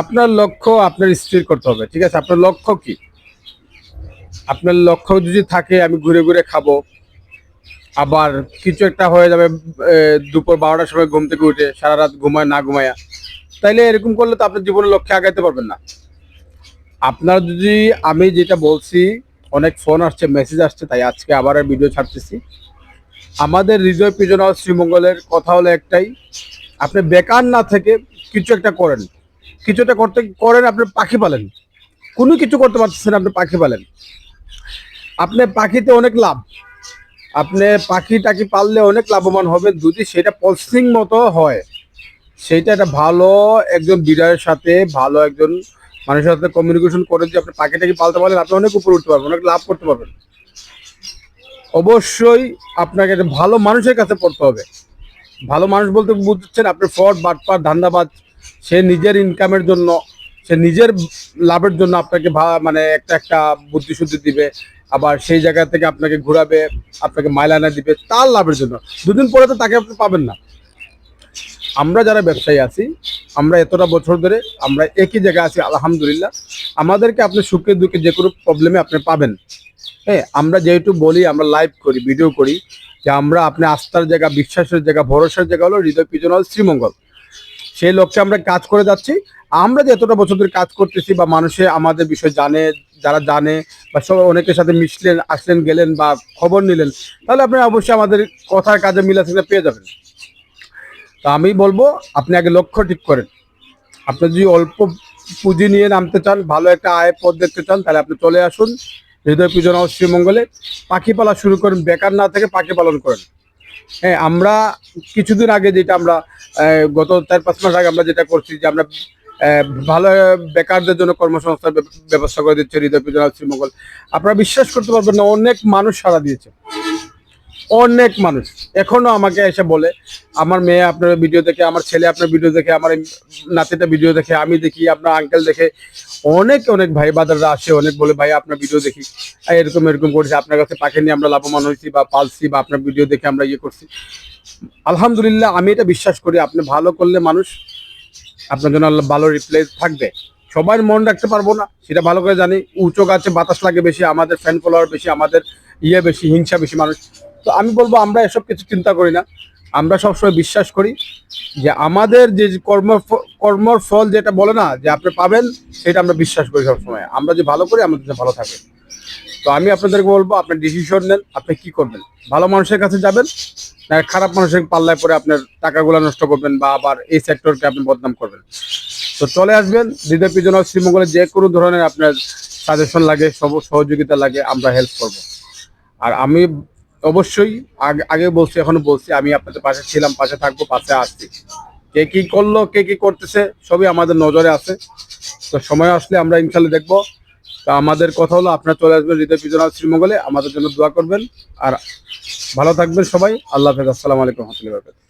আপনার লক্ষ্য আপনার স্থির করতে হবে, ঠিক আছে? আপনার লক্ষ্য কি? আপনার লক্ষ্য যদি থাকে, আমি ঘুরে ঘুরে খাব। আবার কিছু একটা হয়ে যাবে দুপুর বারোটার সময় ঘুম থেকে উঠে সারা রাত ঘুমায় না ঘুমায়া। তাইলে এরকম করলে তো আপনার জীবনের লক্ষ্যে আগাইতে পারবেন না। আপনার যদি, আমি যেটা বলছি, অনেক ফোন আসছে মেসেজ আসছে, তাই আজকে আবার ভিডিও ছাড়তেছি। আমাদের হৃদয় পিজনা শ্রীমঙ্গলের কথা হলো একটাই, আপনি বেকার না থেকে কিছু একটা করেন। কিছু একটা করতে করেন, আপনি পাখি পালেন। কোনো কিছু করতে পারতেছেন আপনি পাখি পালেন। আপনি পাখিতে অনেক লাভ। আপনি পাখি টাকি পাললে অনেক লাভবান হবে যদি সেটা পলসিং মতো হয়, সেটা একটা ভালো একজন বিড়ারের সাথে, ভালো একজন মানুষের সাথে কমিউনিকেশন করে যে আপনি পাখি টাকি পালতে পারলেন আপনি অনেক উপরে উঠতে পারবেন, অনেক লাভ করতে পারবেন। অবশ্যই আপনাকে একটা ভালো মানুষের কাছে পড়তে হবে। ভালো মানুষ বলতে বুঝছেন, আপনি ফ্রড, বাটপার, ধান্দাবাজ সে নিজের ইনকামের জন্য, সে নিজের লাভের জন্য আপনাকে মানে একটা একটা বুদ্ধি শুদ্ধি দিবে, আবার সেই জায়গা থেকে আপনাকে ঘুরাবে, আপনাকে মাইলানা দিবে, তার লাভের জন্য। দুদিন পরে তো তাকে আপনি পাবেন না। আমরা যারা ব্যবসায়ী আছি, আমরা এতটা বছর ধরে, আমরা একই জায়গায় আছি, আলহামদুলিল্লাহ। আমাদেরকে আপনি সুখে দুঃখে যে কোনো প্রবলেমে আপনি পাবেন। হ্যাঁ আমরা যেহেতু বলি, আমরা লাইভ করি ভিডিও করি, যে আমরা আপনি আস্থার জায়গা, বিশ্বাসের জায়গা, ভরসার জায়গা হলো হৃদয় পিজন হল শ্রীমঙ্গল। সেই লক্ষ্যে আমরা কাজ করে যাচ্ছি। আমরা যে এতটা বছর ধরে কাজ করতেছি বা মানুষে আমাদের বিষয় জানে, যারা জানে বা সব অনেকের সাথে মিশলেন, আসলেন, গেলেন বা খবর নিলেন, তাহলে আপনি অবশ্যই আমাদের কথার কাজে মিলা পেয়ে যাবেন। তা আমি বলব, আপনি আগে লক্ষ্য ঠিক করেন। আপনি যদি অল্প পুঁজি নিয়ে নামতে চান, ভালো একটা আয় পথ দেখতে চান, তাহলে আপনি চলে আসুন। হৃদয় পূজন শ্রীমঙ্গলে। পাখি পালা শুরু করেন, বেকার না থেকে পাখি পালন করেন। হ্যাঁ আমরা কিছুদিন আগে যেটা আমরা গত চার পাঁচ মাস আগে আমরা যেটা করছি যে আমরা ভালো বেকারদের জন্য কর্মসংস্থান ব্যবস্থা করে দিচ্ছে হৃদয় পিজনাল শ্রীমঙ্গল। আপনারা বিশ্বাস করতে পারবেন না, অনেক মানুষ সাড়া দিয়েছে। অনেক মানুষ। এখনও আমাকে এসে বলে, আমার মেয়ে আপনার ভিডিও দেখে, আমার ছেলে আপনার ভিডিও দেখে, আমার নাতিটা ভিডিও দেখে, আমি দেখি, আপনার আঙ্কেল দেখে। অনেক অনেক ভাই বাদাররা আসে, অনেক বলে, ভাই, আপনার ভিডিও দেখি। এরকম এরকম করেছে, আপনার কাছে পাখি নিয়ে আমরা লাভবান হয়েছি বা পালছি বা আপনার ভিডিও দেখে আমরা ইয়ে করছি। আলহামদুলিল্লাহ, আমি এটা বিশ্বাস করি, আপনি ভালো করলে মানুষ আপনার জন্য ভালো রিপ্লাই থাকবে। সবার মন রাখতে পারব না, সেটা ভালো করে জানি। উঁচু গাছে বাতাস লাগে বেশি, আমাদের ফ্যান ফলোয়ার বেশি, আমাদের ইয়ে বেশি, হিংসা বেশি মানুষ। তো আমি বলব, আমরা এসব কিছু চিন্তা করি না। আমরা সবসময় বিশ্বাস করি যে আমাদের যে কর্ম কর্মর ফল যেটা বলে না, যে আপনি পাবেন, সেটা আমরা বিশ্বাস করি সবসময়। আমরা যে ভালো করি, আমাদের ভালো থাকবে তো আমি আপনাদেরকে বলব আপনার ডিসিশন নেন, আপনি কি করবেন? ভালো মানুষের কাছে যাবেন, না খারাপ মানুষের পাল্লায় পরে আপনার টাকাগুলো নষ্ট করবেন বা আবার এই সেক্টরকে আপনি বদনাম করবেন? তো চলে আসবেন, হৃদয় পিজন শ্রীমঙ্গলে যে কোনো ধরনের আপনার সাজেশন লাগে, সব সহযোগিতা লাগে, আমরা হেল্প করব। আর আমি অবশ্যই আগে বলছি, এখনও বলছি, আমি আপনাদের পাশে ছিলাম, পাশে থাকব, পাশে আসছি কে কি করল, কে কি করতেছে, সবই আমাদের নজরে আছে। তো সময় আসলে আমরা ইনশাল্লাহ দেখব। তা আমাদের কথা হলো, আপনারা চলে আসবেন হৃদয় পিজনাল শ্রীমঙ্গলে, আমাদের জন্য দোয়া করবেন। আর ভালো থাকবেন সবাই। আল্লাহ হাফেজ, আসসালামু আলাইকুম, রহমতুল্লাহ